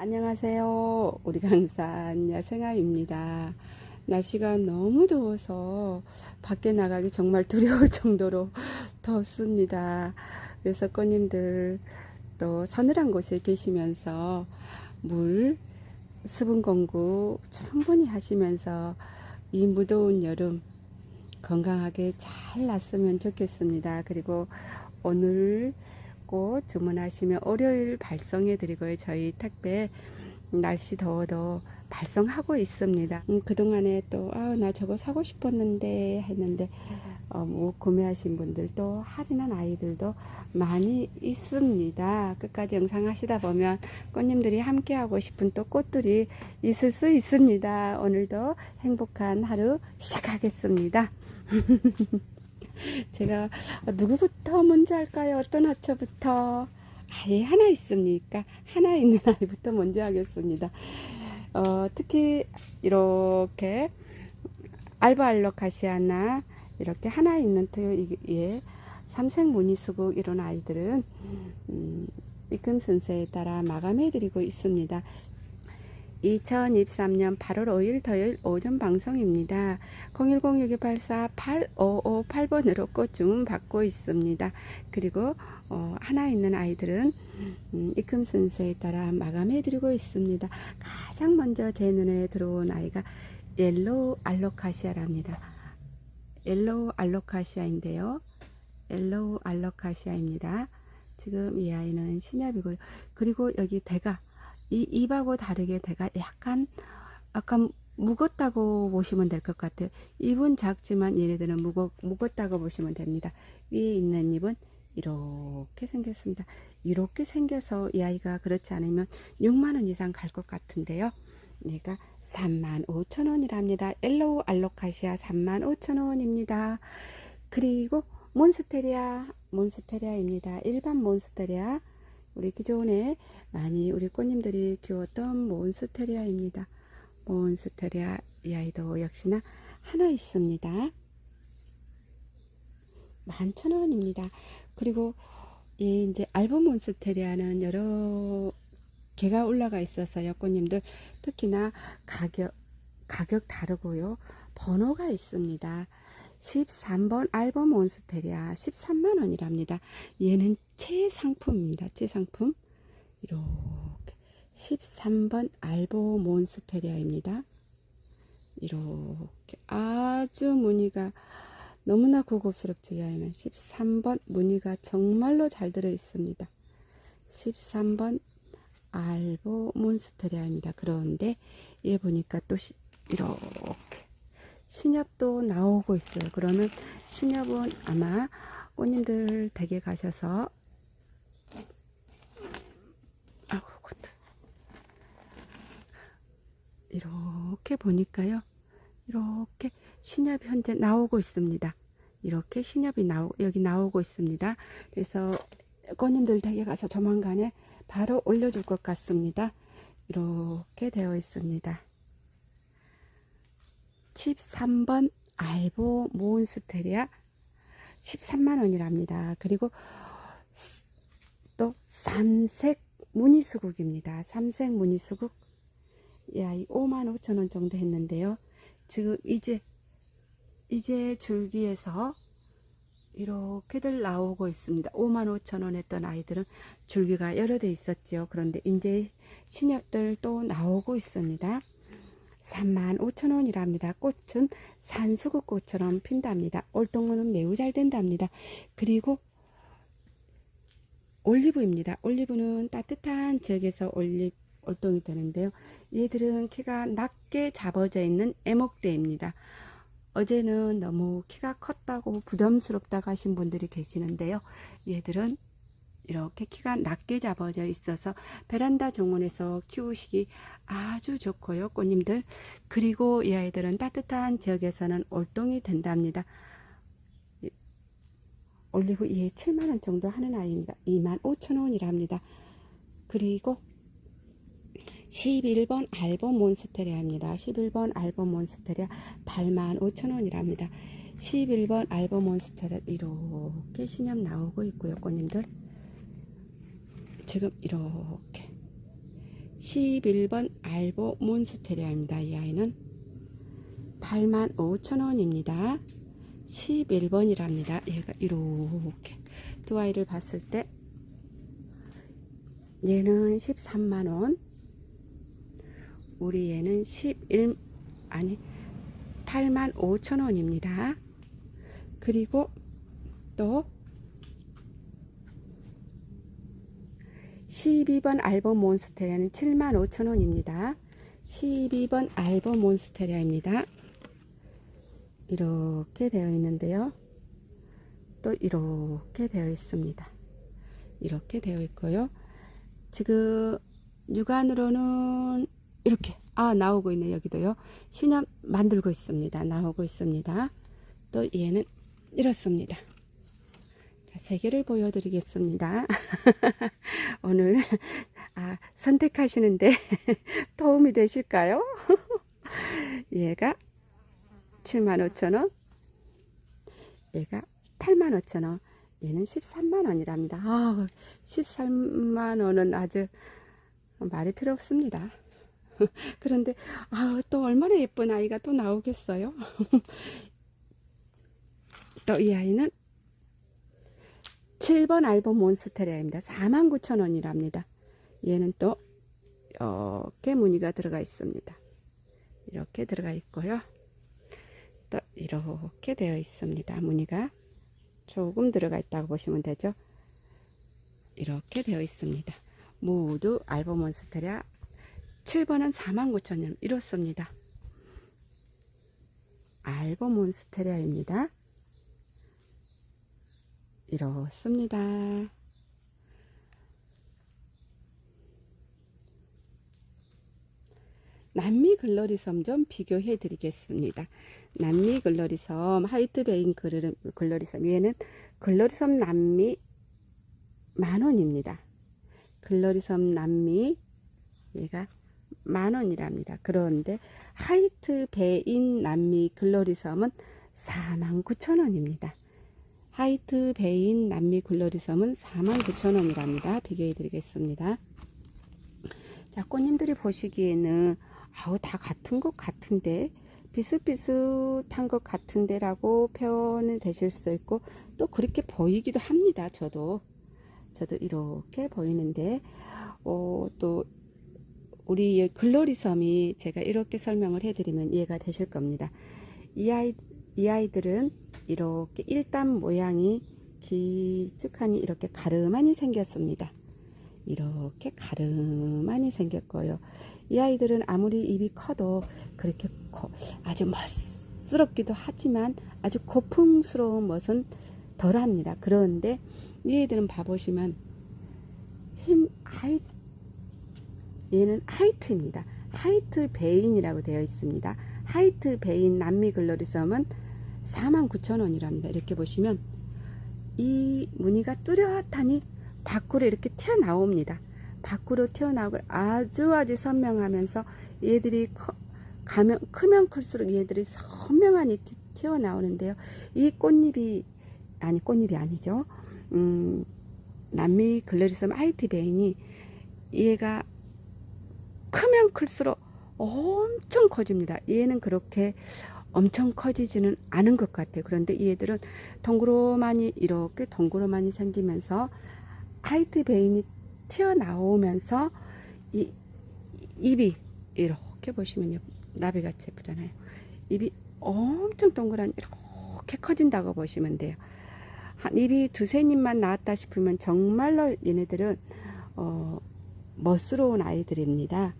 안녕하세요. 우리 강산 야생아입니다. 날씨가 너무 더워서 밖에 나가기 정말 두려울 정도로 덥습니다. 그래서 꽃님들 또 서늘한 곳에 계시면서 물, 수분 공급 충분히 하시면서 이 무더운 여름 건강하게 잘 났으면 좋겠습니다. 그리고 오늘 꼭 주문하시면 월요일 발송해 드리고요. 저희 택배 날씨 더워도 발송하고 있습니다. 음, 그동안에 또, 아, 나 저거 사고 싶었는데 했는데, 어, 뭐, 구매하신 분들도 할인한 아이들도 많이 있습니다. 끝까지 영상 하시다 보면 꽃님들이 함께 하고 싶은 또 꽃들이 있을 수 있습니다. 오늘도 행복한 하루 시작하겠습니다. 제가 누구부터 먼저 할까요? 어떤 화초부터? 아예 하나 있습니까? 하나 있는 아이부터 먼저 하겠습니다. 어, 특히 이렇게 알바알로카시아나 이렇게 하나 있는 트에 삼색 무늬수국 이런 아이들은 음, 입금 순서에 따라 마감해드리고 있습니다. 2023년 8월 5일 토요일 오전 방송입니다. 010-6284-8558번으로 꽃 주문 받고 있습니다. 그리고 어, 하나 있는 아이들은 음, 입금 순서에 따라 마감해 드리고 있습니다. 가장 먼저 제 눈에 들어온 아이가 옐로우 알로카시아랍니다. 옐로우 알로카시아인데요. 옐로우 알로카시아입니다. 지금 이 아이는 신엽이고요. 그리고 여기 대가 이 잎하고 다르게 대가 약간 약간 무겁다고 보시면 될 것 같아요. 잎은 작지만 얘네들은 무거, 무겁다고 보시면 됩니다. 위에 있는 잎은 이렇게 생겼습니다. 이렇게 생겨서 이 아이가 그렇지 않으면 6만원 이상 갈 것 같은데요. 얘가 3만 5천 원이랍니다. 엘로우 알로카시아 3만 5천 원입니다. 그리고 몬스테리아, 몬스테리아입니다. 일반 몬스테리아. 우리 기존에 많이 우리 꽃님들이 키웠던 몬스테리아입니다. 몬스테리아 이 아이도 역시나 하나 있습니다. 만천원입니다. 그리고 이 이제 알범 몬스테리아는 여러 개가 올라가 있어서요. 꽃님들 특히나 가격 가격 다르고요. 번호가 있습니다. 13번 알범 몬스테리아 13만 원이랍니다. 얘는 최상품입니다. 최상품 이렇게 13번 알범 몬스테리아입니다. 이렇게 아주 무늬가 너무나 고급스럽죠. 이 아이는 13번 무늬가 정말로 잘 들어 있습니다. 13번 알보 몬스테리아입니다. 그런데 얘 보니까 또 시, 이렇게 신엽도 나오고 있어요. 그러면 신엽은 아마 꽃님들 댁에 가셔서 그것도 이렇게 보니까요. 이렇게 신엽이 현재 나오고 있습니다. 이렇게 신엽이 나오 여기 나오고 있습니다. 그래서 꽃님들 댁에 가서 조만간에 바로 올려줄 것 같습니다. 이렇게 되어 있습니다. 13번 알보 몬스테리아 13만원이랍니다. 그리고 또 삼색 무늬수국입니다. 삼색 무늬수국 이 아이 5만 5천원 정도 했는데요. 지금 이제 이제 줄기에서 이렇게들 나오고 있습니다. 5만 5천 원 했던 아이들은 줄기가 여러 대 있었죠. 그런데 이제 신엽들 또 나오고 있습니다. 3만 5천 원이랍니다. 꽃은 산수국 꽃처럼 핀답니다. 올동무는 매우 잘 된답니다. 그리고 올리브입니다. 올리브는 따뜻한 지역에서 올리, 올동이 되는데요. 얘들은 키가 낮게 잡아져 있는 애목대입니다. 어제는 너무 키가 컸다고 부담스럽다고 하신 분들이 계시는데요. 얘들은 이렇게 키가 낮게 잡아져 있어서 베란다 정원에서 키우시기 아주 좋고요. 꽃님들. 그리고 이 아이들은 따뜻한 지역에서는 올동이 된답니다. 올리브 예 7만원 정도 하는 아이입니다. 2만 5천원이랍니다. 그리고 11번 알범 몬스테리아입니다. 11번 알범 몬스테리아 8만 5천원이랍니다. 11번 알범 몬스테리아 이렇게 신념 나오고 있고요. 꽃님들. 지금 이렇게 11번 알보 몬스테리아입니다. 이 아이는 85,000원입니다. 11번이랍니다. 얘가 이렇게 두 아이를 봤을 때 얘는 13만원 우리 얘는 11 아니 8만 5천원입니다. 그리고 또 12번 알범 몬스테리아는 7만 5천원입니다. 12번 알범 몬스테리아입니다. 이렇게 되어 있는데요. 또 이렇게 되어 있습니다. 이렇게 되어 있고요. 지금 육안으로는 이렇게 아 나오고 있네 여기도요. 신형 만들고 있습니다. 나오고 있습니다. 또 얘는 이렇습니다. 자, 세 개를 보여드리겠습니다. 오늘 아, 선택하시는데 도움이 되실까요? 얘가 75,000원, 얘가 85,000원, 얘는 13만원이랍니다. 아, 13만원은 아주 말이 필요 없습니다. 그런데 아, 또 얼마나 예쁜 아이가 또 나오겠어요? 또 이 아이는 7번 알범 몬스테리아입니다. 49,000원이랍니다. 얘는 또 이렇게 무늬가 들어가 있습니다. 이렇게 들어가 있고요. 또 이렇게 되어 있습니다. 무늬가 조금 들어가 있다고 보시면 되죠. 이렇게 되어 있습니다. 모두 알범 몬스테리아 7번은 49,000원 이렇습니다. 알범 몬스테리아입니다. 이렇습니다. 남미 글러리섬 좀 비교해 드리겠습니다. 남미 글러리섬 하이트 베인 글러- 글러리섬 얘는 글러리섬 남미 만원입니다. 글러리섬 남미 얘가 만원이랍니다. 그런데 하이트 베인 남미 글러리섬은 49,000원입니다. 하이트 베인 남미 글러리 섬은 49,000원이랍니다. 비교해 드리겠습니다. 자, 꽃님들이 보시기에는 아우 다 같은 것 같은데 비슷비슷한 것 같은데 라고 표현이 되실 수도 있고 또 그렇게 보이기도 합니다. 저도 저도 이렇게 보이는데 어, 또 우리 글로리 섬이 제가 이렇게 설명을 해드리면 이해가 되실 겁니다. 이 아이 이 아이들은 이렇게 일단 모양이 길쭉하니 이렇게 가르마니 생겼습니다. 이렇게 가르마니 생겼고요. 이 아이들은 아무리 입이 커도 그렇게 고, 아주 멋스럽기도 하지만 아주 고풍스러운 멋은 덜합니다. 그런데 이 애들은 봐보시면 흰 하이 얘는 하이트입니다. 하이트 베인이라고 되어 있습니다. 하이트 베인 남미 글로리섬은 49,000원이랍니다. 이렇게 보시면 이 무늬가 뚜렷하니 밖으로 이렇게 튀어나옵니다. 밖으로 튀어나오고 아주 아주 선명하면서 얘들이 커, 가면, 크면 클수록 얘들이 선명하니 튀- 튀어나오는데요. 이 꽃잎이 아니 꽃잎이 아니죠. 음, 남미 글래리섬 하이트 베인이 얘가 크면 클수록 엄청 커집니다. 얘는 그렇게 엄청 커지지는 않은 것 같아요. 그런데 얘들은 덩그러만이 이렇게 덩그러만이 생기면서 하이트 베인이 튀어나오면서 이 입이 이렇게 보시면요 나비같이 예쁘잖아요. 입이 엄청 동그란 이렇게 커진다고 보시면 돼요. 한 입이 두세 입만 나왔다 싶으면 정말로 얘네들은 어, 멋스러운 아이들입니다.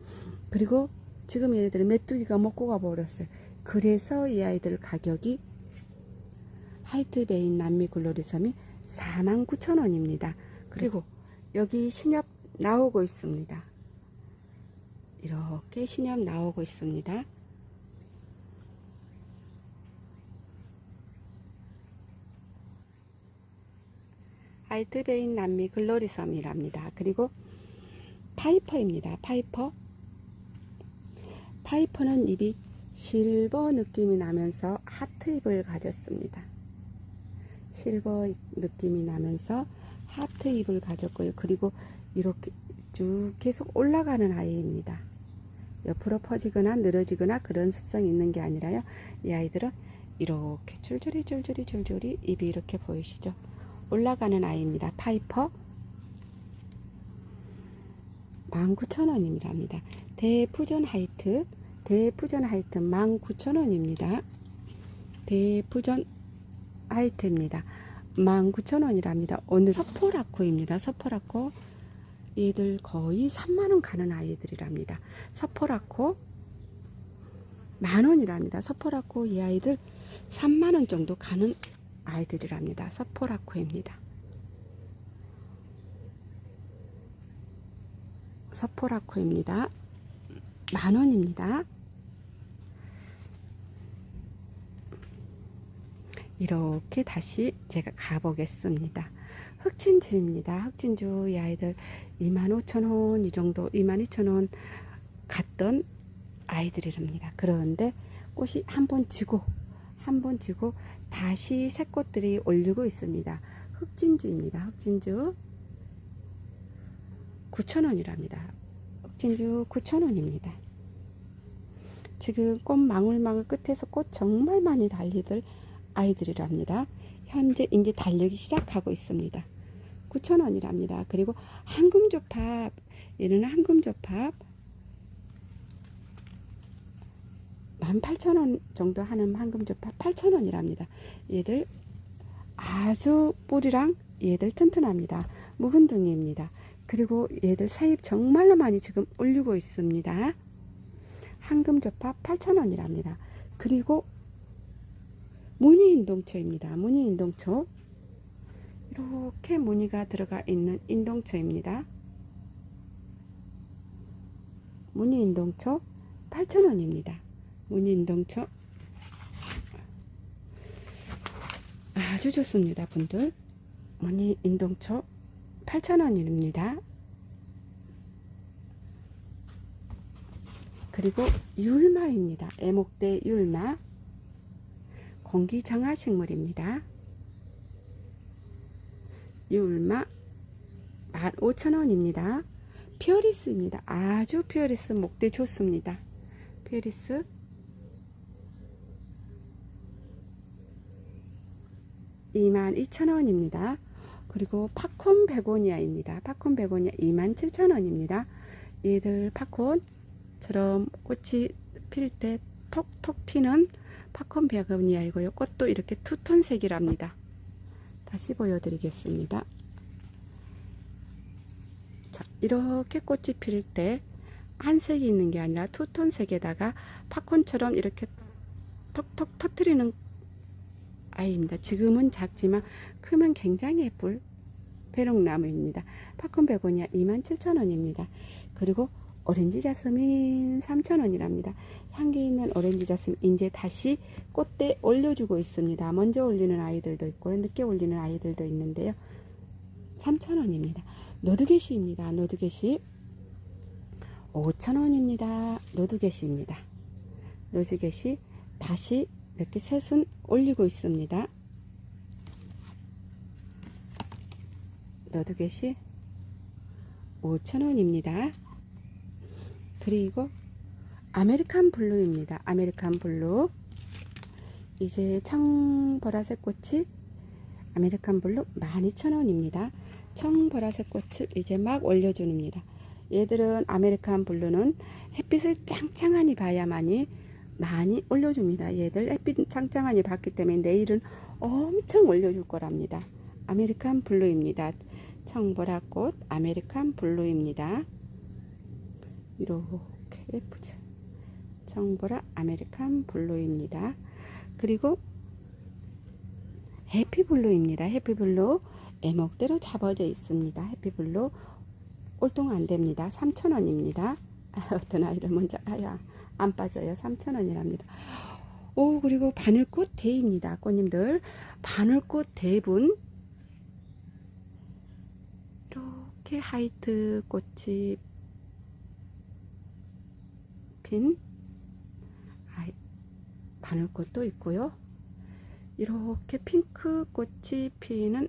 그리고 지금 얘네들은 메뚜기가 먹고 가버렸어요. 그래서 이 아이들 가격이 하이트 베인 남미 글로리섬이 49,000원입니다. 그리고 여기 신엽 나오고 있습니다. 이렇게 신엽 나오고 있습니다. 하이트 베인 남미 글로리섬이랍니다. 그리고 파이퍼입니다. 파이퍼. 파이퍼는 입이 실버 느낌이 나면서 하트 잎을 가졌습니다. 실버 느낌이 나면서 하트 잎을 가졌고요. 그리고 이렇게 쭉 계속 올라가는 아이입니다. 옆으로 퍼지거나 늘어지거나 그런 습성이 있는 게 아니라요. 이 아이들은 이렇게 줄줄이 줄줄이 줄줄이 입이 이렇게 보이시죠? 올라가는 아이입니다. 파이퍼 19,000원입니다. 대푸전 하이트 대푸전 하이트 19,000원입니다. 대푸전 하이트입니다. 19,000원이랍니다. 오늘 서포라코입니다. 서포라코 얘들 거의 3만원 가는 아이들이랍니다. 서포라코 만원이랍니다. 서포라코 이 아이들 3만원 정도 가는 아이들이랍니다. 서포라코입니다. 서포라코입니다. 만원입니다. 이렇게 다시 제가 가보겠습니다. 흑진주입니다. 흑진주 이 아이들 25,000원 이 정도 22,000원 갔던 아이들이랍니다. 그런데 꽃이 한 번 지고 한 번 지고 다시 새 꽃들이 올리고 있습니다. 흑진주입니다. 흑진주 9,000원이랍니다. 흑진주 9,000원입니다. 지금 꽃 망울망울 끝에서 꽃 정말 많이 달리들 아이들이랍니다. 현재 이제 달리기 시작하고 있습니다. 9,000원이랍니다. 그리고 황금조팝 얘는 황금조팝 18,000원 정도 하는 황금조팝 8,000원이랍니다. 얘들 아주 뿌리랑 얘들 튼튼합니다. 묵은둥이입니다. 그리고 얘들 새잎 정말로 많이 지금 올리고 있습니다. 황금조팝 8,000원이랍니다. 그리고 무늬 인동초입니다. 무늬 인동초 이렇게 무늬가 들어가 있는 인동초입니다. 무늬 인동초 8,000원입니다. 무늬 인동초 아주 좋습니다. 분들 무늬 인동초 8,000원입니다. 그리고 율마입니다. 애목대 율마 공기정화 식물입니다. 율마 15,000원입니다. 피어리스입니다. 아주 피어리스 목대 좋습니다. 피어리스 이만 2천원입니다. 그리고 팝콘 베고니아입니다. 팝콘 베고니아 2만 7천원입니다. 얘들 팝콘처럼 꽃이 필 때 톡톡 튀는 팝콘 베고니아이고요. 꽃도 이렇게 투톤 색이랍니다. 다시 보여드리겠습니다. 자, 이렇게 꽃이 필 때 한 색이 있는 게 아니라 투톤 색에다가 팝콘처럼 이렇게 톡톡 터트리는 아이입니다. 지금은 작지만 크면 굉장히 예쁠 배롱나무입니다. 팝콘 베고니아 27,000원입니다. 그리고 오렌지 자스민 3,000원이랍니다. 향기 있는 오렌지 자스민 이제 다시 꽃대 올려주고 있습니다. 먼저 올리는 아이들도 있고요. 늦게 올리는 아이들도 있는데요. 3,000원입니다. 노드게시입니다. 노드게시 5,000원입니다. 노드게시입니다. 노드게시 다시 이렇게 셋은 올리고 있습니다. 노드게시 5,000원입니다. 그리고 아메리칸 블루입니다. 아메리칸 블루. 이제 청보라색 꽃이 아메리칸 블루 12,000원입니다. 청보라색 꽃을 이제 막 올려줍니다. 얘들은 아메리칸 블루는 햇빛을 짱짱하니 봐야만이 많이 올려줍니다. 얘들 햇빛 짱짱하니 봤기 때문에 내일은 엄청 올려줄 거랍니다. 아메리칸 블루입니다. 청보라꽃 아메리칸 블루입니다. 이렇게 예쁘죠. 청보라 아메리칸 블루입니다. 그리고 해피블루입니다. 해피블루 애목대로 잡아져 있습니다. 해피블루 꼴통 안 됩니다. 3,000원입니다. 어떤 아이를 먼저 아야 안 빠져요. 3,000원이랍니다. 오 그리고 바늘꽃 대입니다. 꽃님들 바늘꽃 대분 이렇게 하이트 꽃이 핀 바늘꽃도 있고요. 이렇게 핑크 꽃이 피는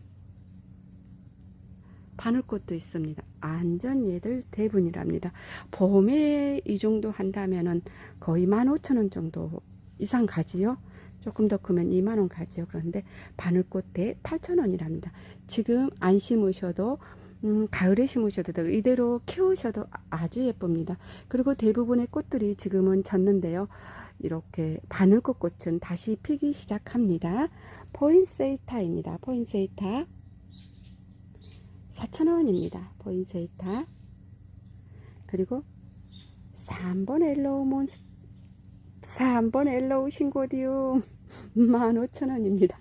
바늘꽃도 있습니다. 안전 얘들 대분이랍니다. 봄에 이 정도 한다면은 거의 15,000원 정도 이상 가지요. 조금 더 크면 2만원 가지요. 그런데 바늘꽃 대 8,000원이랍니다. 지금 안 심으셔도 음, 가을에 심으셔도 되고 이대로 키우셔도 아- 아주 예쁩니다. 그리고 대부분의 꽃들이 지금은 졌는데요. 이렇게 바늘꽃 꽃은 다시 피기 시작합니다. 포인세이타입니다. 포인세이타 4,000원입니다. 포인세이타 그리고 3번 엘로우 몬스 3번 엘로우 신고디움 15,000원입니다.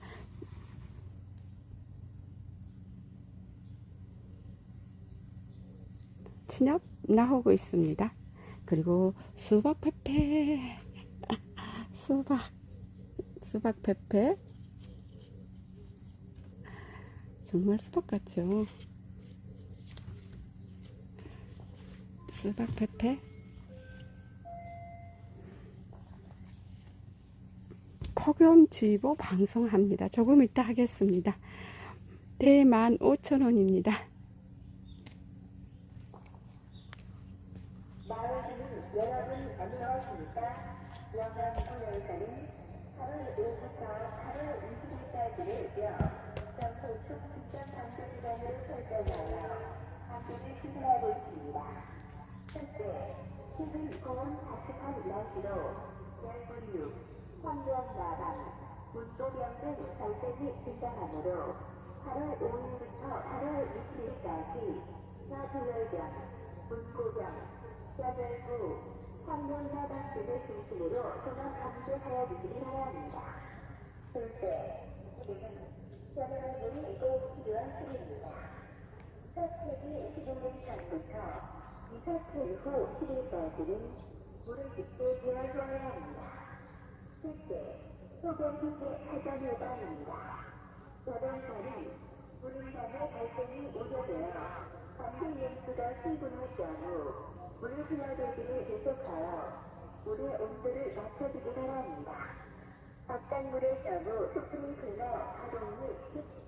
진엽 나오고 있습니다. 그리고 수박 페페 수박 수박 페페 정말 수박 같죠? 수박 페페 폭염주의보 방송합니다. 조금 이따 하겠습니다. 대만 5천원입니다. 환경나람, 문도병 등 발생이 증가하므로 8월 5일부터 8월 6일까지 사두열병, 문고병, 뼈별구, 환경사당 등을 중심으로 종합 감시하여 주시기 바랍니다. 둘째, 지금은 뼈별구이 꼭 필요한 시기입니다. 사책이 시동된 전부터 이사체 후 10일까지는 물을 깊게 재활용해야 합니다. 첫째, 소변기계 하전 요방입니다. 자동차는 물음산의 발생이 우려되어 반대 연수가 충분할 경우 물 흘러들기를 계속하여 물의 온도를 낮춰주기 바랍니다. 바닷물의 경우 소품이 흘러 가동 및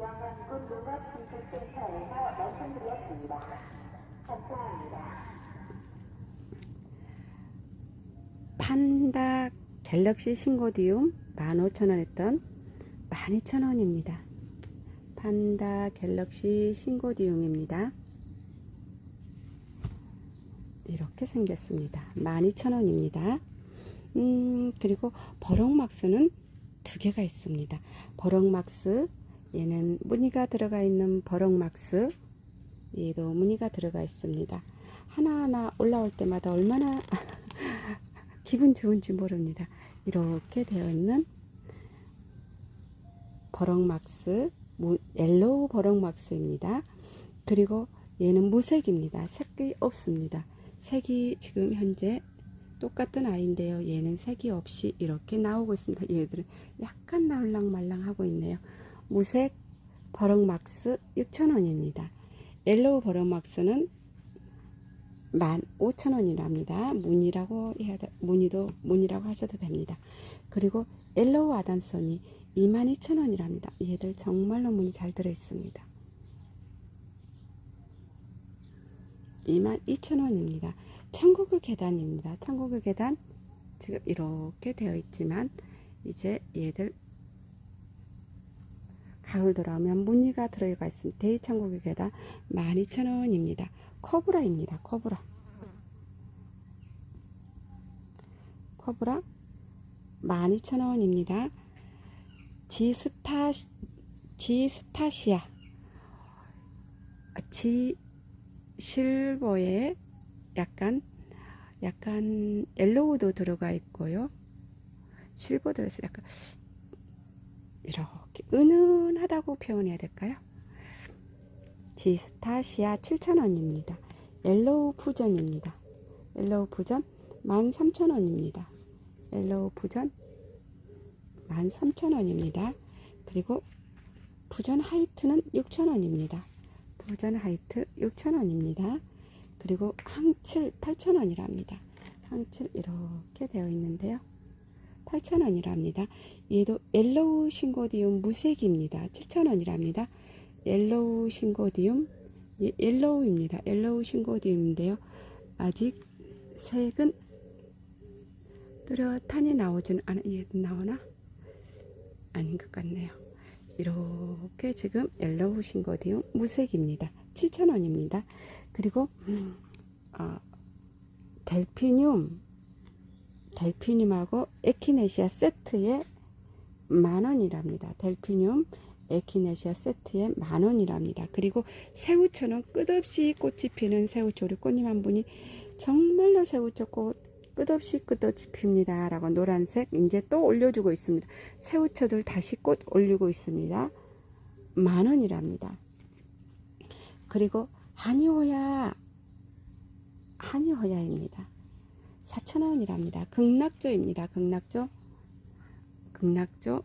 영양군 농업기술센터에서 말씀드렸습니다. 감사합니다. 판다 갤럭시 신고디움 15,000원 했던 12,000원입니다. 판다 갤럭시 신고디움입니다. 이렇게 생겼습니다. 12,000원입니다. 음, 그리고 버럭막스는 두 개가 있습니다. 버럭막스, 얘는 무늬가 들어가 있는 버럭막스, 얘도 무늬가 들어가 있습니다. 하나하나 올라올 때마다 얼마나 기분 좋은지 모릅니다. 이렇게 되어 있는 버럭막스, 무- 옐로우 버럭막스입니다. 그리고 얘는 무색입니다. 색이 없습니다. 색이 지금 현재 똑같은 아이인데요. 얘는 색이 없이 이렇게 나오고 있습니다. 얘들은 약간 나올랑말랑 하고 있네요. 무색 버럭막스 6,000원입니다. 옐로우 버럭막스는 15,000원이랍니다. 무늬라고 해야 돼, 무늬도 무늬라고 하셔도 됩니다. 그리고 옐로우 아단손이 22,000원이랍니다. 얘들 정말로 무늬 잘 들어 있습니다. 22,000원입니다. 천국의 계단입니다. 천국의 계단 지금 이렇게 되어 있지만 이제 얘들 가을 돌아오면 무늬가 들어가 있습니다. 대천국의 계단 12,000원입니다. 코브라입니다. 코브라. 코브라 12,000원입니다. 지스타 지스타시아 지 실버에 약간 약간 옐로우도 들어가 있고요. 실버 들어서 약간 이렇게 은은하다고 표현해야 될까요? 지스타시아 7,000원입니다. 옐로우 푸전입니다. 옐로우 부전 13,000원입니다. 옐로우 부전 13,000원입니다. 그리고 부전 하이트는 6,000원입니다. 부전 하이트 6,000원입니다. 그리고 항칠 8,000원이랍니다. 항칠 이렇게 되어 있는데요. 8,000원이랍니다. 얘도 옐로우 싱고디움 무색입니다. 7,000원이랍니다. 옐로우 싱고디움 예, 옐로우입니다. 옐로우 싱고디움인데요. 아직 색은 뚜렷하니 나오진 않아. 얘 나오나? 아닌 것 같네요. 이렇게 지금 옐로우 싱고디움 무색입니다. 7,000원입니다. 그리고 어, 델피늄 델피늄하고 에키네시아 세트에 만 원이랍니다. 델피늄 에키네시아 세트에 만 원이랍니다. 그리고 새우초는 끝없이 꽃이 피는 새우초 우리 꽃님 한 분이 정말로 새우초 꽃 끝없이 끝없이 핍니다. 라고 노란색 이제 또 올려주고 있습니다. 새우초들 다시 꽃 올리고 있습니다. 만 원이랍니다. 그리고 한이호야 한이호야입니다. 4,000원이랍니다. 극락조입니다. 극락조. 극락조.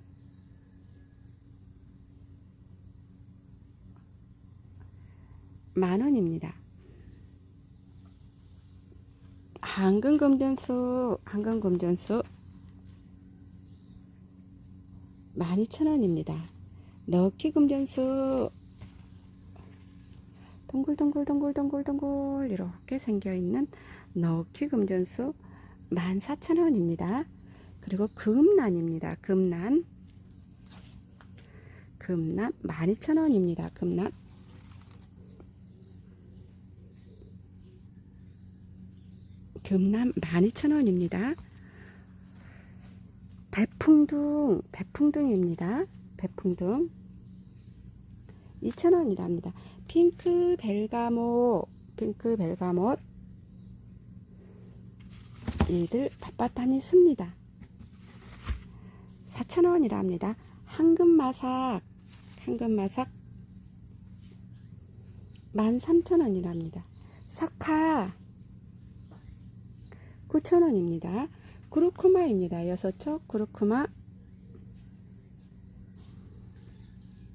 만 원입니다. 한근금전수, 한근금전수 12,000원입니다. 너키 금전수 동글동글동글동글동글 이렇게 생겨있는 너키 금전수 14,000원입니다. 그리고 금란입니다. 금란 금란 12,000원입니다. 금란 금란 12,000원입니다. 배풍둥 배풍둥입니다. 배풍둥 2,000원이랍니다. 핑크 벨가모 핑크 벨가못 이들 밭밭하니 씁니다. 4,000원이랍니다. 황금마삭 황금마삭 13,000원이랍니다. 석화 9,000원입니다. 구루쿠마입니다. 여섯촉 구루쿠마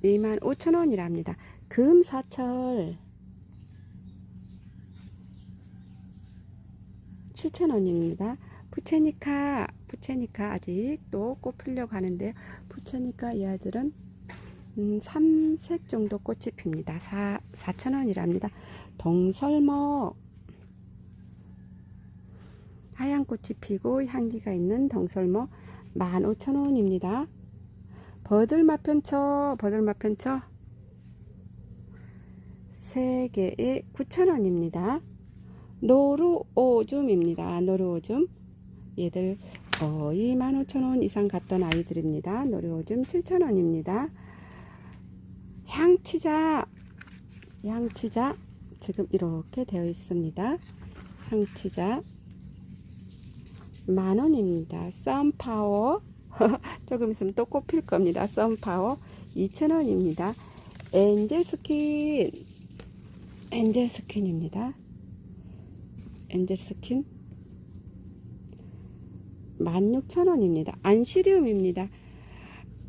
25,000원이랍니다. 금사철 7,000원입니다. 부채니카, 부채니카 아직 또 꽃 피려고 하는데요. 부채니카 이 아들은 음, 3색 정도 꽃이 핍니다. 4, 4,000원이랍니다. 동설목 하얀 꽃이 피고 향기가 있는 동설목 15,000원입니다. 버들마편처, 버들마편처 3개에 9,000원입니다. 노루오줌입니다. 노루오줌. 얘들 거의 15,000원 이상 갔던 아이들입니다. 노루오줌 7,000원입니다. 향치자. 향치자. 지금 이렇게 되어 있습니다. 향치자. 만원입니다. 썬파워. 조금 있으면 또 꼽힐 겁니다. 썬파워. 2,000원입니다. 엔젤 스킨. 엔젤 스킨입니다. 엔젤 스킨 16,000원입니다. 안시리움입니다.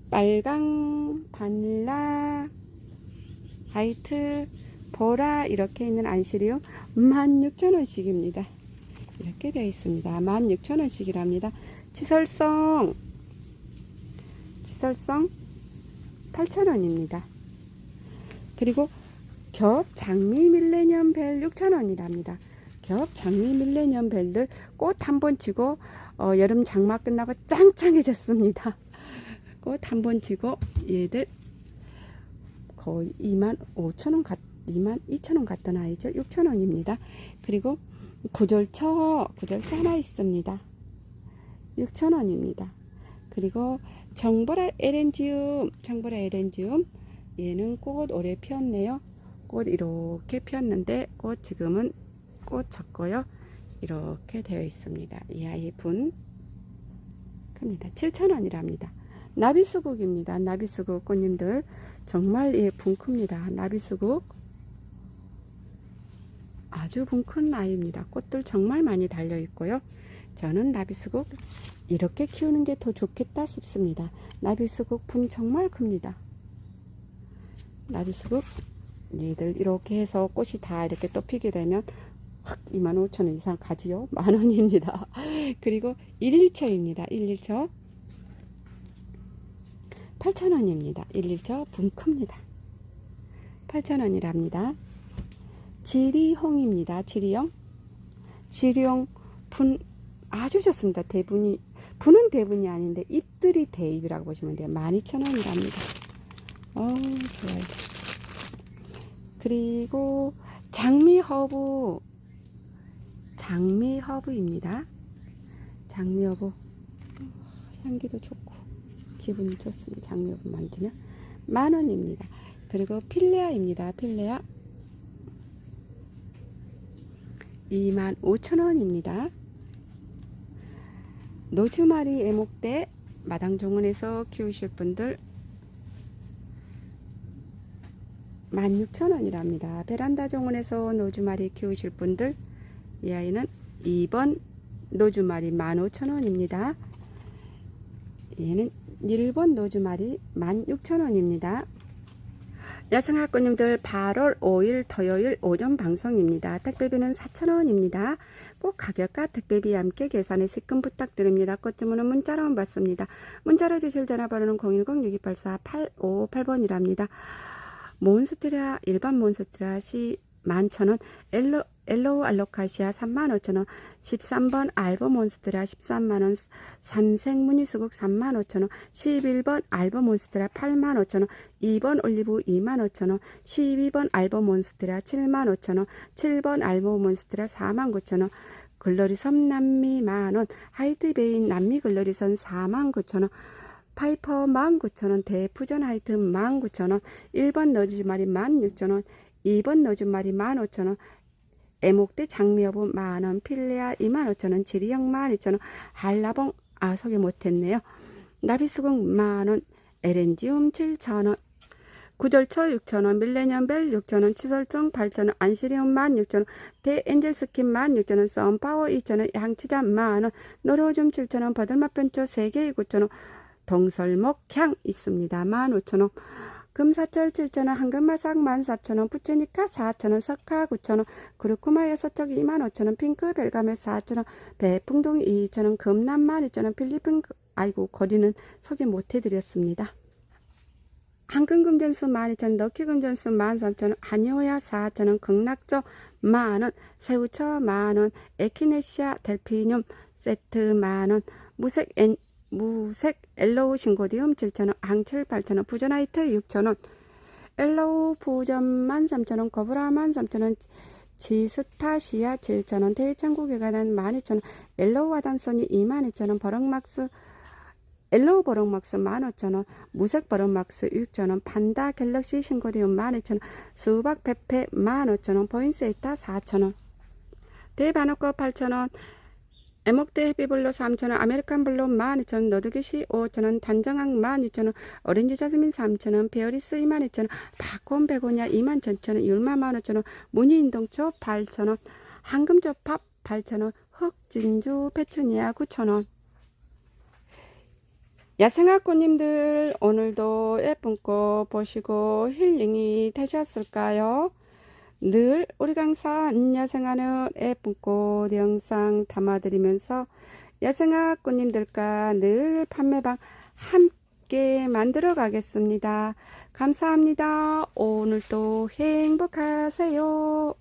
빨강, 바닐라, 화이트, 보라 이렇게 있는 안시리움 16,000원씩입니다. 이렇게 되어 있습니다. 16,000원씩이랍니다. 치설성 치설성 8,000원입니다. 그리고 겹 장미 밀레니엄 벨 6,000원이랍니다. 겹 장미 밀레니엄 벨들 꽃 한 번 치고 어, 여름 장마 끝나고 짱짱해졌습니다. 꽃 한 번 치고 얘들 거의 2만 5천 원, 2만 2천 원 갔던 아이죠. 6천 원입니다. 그리고 구절처, 구절처 하나 있습니다. 6천 원입니다. 그리고 정보라 에렌지움, 정보라 에렌지움 얘는 꽃 오래 피었네요. 꽃 이렇게 피었는데 꽃 지금은 꽃 졌고요. 이렇게 되어 있습니다. 이 아이 분 겁니다. 7,000원이랍니다. 나비수국입니다. 나비수국 꽃님들 정말 예, 분 큽니다. 나비수국 아, 아주 분큰 아이입니다. 꽃들 정말 많이 달려 있고요. 저는 나비수국 이렇게 키우는 게 더 좋겠다 싶습니다. 나비수국 분 정말 큽니다. 나비수국 얘들 이렇게 해서 꽃이 다 이렇게 또 피게 되면 확 25,000원 이상 가지요. 만 원입니다. 그리고 1, 2처입니다. 1, 1처 8,000원입니다. 1, 1처 분 큽니다. 8,000원이랍니다. 지리홍입니다. 지리용. 지리용 분 아주 좋습니다. 대분이 분은 대분이 아닌데 잎들이 대잎이라고 보시면 돼요. 12,000원이랍니다. 어, 좋아요. 그리고 장미 허브 장미 허브입니다. 장미 허브 향기도 좋고 기분 좋습니다. 장미 허브 만지면 만 원입니다. 그리고 필레아입니다. 필레아 2만 5천 원입니다. 노주마리 애목대 마당 정원에서 키우실 분들 16,000원이랍니다. 베란다 정원에서 노주마리 키우실 분들 이 아이는 2번 노주마리 15,000원입니다. 얘는 1번 노주마리 16,000원입니다. 여성학부님들 8월 5일 토요일 오전 방송입니다. 택배비는 4,000원입니다. 꼭 가격과 택배비 함께 계산에 시금 부탁드립니다. 꽃 주문은 문자로만 받습니다. 문자로 주실 전화번호는 010-6284-858번이랍니다. 몬스테라 일반 몬스테라 시 11,000원 엘로 엘로우 알로카시아 35,000원 13번 알버 몬스테라 13만원 삼색 무늬수국 35,000원 11번 알버 몬스테라 85,000원 2번 올리브 25,000원 12번 알버 몬스테라 75,000원 7번 알버 몬스테라 49,000원 글로리 섬남미 만원 하이트베인 남미 글로리선 49,000원 파이퍼 19,000원, 대푸전 하이트 19,000원, 1번 너주마리 16,000원, 2번 너주마리 15,000원, 애목대 장미여부 만원, 필레아 25,000원, 지리형 12,000원, 한라봉, 아, 소개 못했네요. 나비수국 만원, 에렌지움 7,000원, 구절초 6,000원, 밀레니엄벨 6,000원, 치설정 8,000원, 안시리움 16,000원, 대엔젤스킨 16,000원, 썬파워 2,000원, 향치자 만원, 노로줌 7,000원, 버들맛 변초 3개 9,000원, 동설목 향 있습니다. 15,000원. 금사철 7,000원, 황금마삭 14,000원, 부채니까 4,000원, 석화 9,000원, 그루쿠마 6쪽 25,000원, 핑크 벨가메 4,000원, 배풍동 2,000원, 금남 12,000원, 필리핀, 아이고, 거리는 소개 못 해드렸습니다. 한금금전수 12,000원, 너키금전수 13,000원, 한여야 4,000원, 극락조 만원, 새우처 만원, 에키네시아 델피늄 세트 만원, 무색 엔, 무색 엘로우 신고디움 7,000원, 항철 8,000원, 부전하이트 6,000원, 엘로우 부전 13,000원, 거브라 13,000원, 지스타시아 7,000원, 대창국에 가단 12,000원, 엘로우 와단선이 22,000원, 버럭막스 엘로우 버럭막스 15,000원, 무색 버럭막스 6,000원, 판다 갤럭시 신고디움 12,000원, 수박 페페 15,000원, 포인세이타 4,000원, 대반옥거 8,000원, 에목대 헤비블루 3,000원, 아메리칸 블루 12,000원, 너드기시 5,000원, 단정항 12,000원, 오렌지 자스민 3,000원, 베어리스 22,000원, 박콘 베고냐 21,000원, 율마 15,000원, 무늬인동초 8,000원, 황금젓밥 8,000원, 흑진주 페추니아 9,000원. 야생화꽃님들 오늘도 예쁜 꽃 보시고 힐링이 되셨을까요? 늘 우리 강사 야생화는 예쁜 꽃 영상 담아드리면서 야생화 꽃님들과 늘 판매방 함께 만들어 가겠습니다. 감사합니다. 오늘도 행복하세요.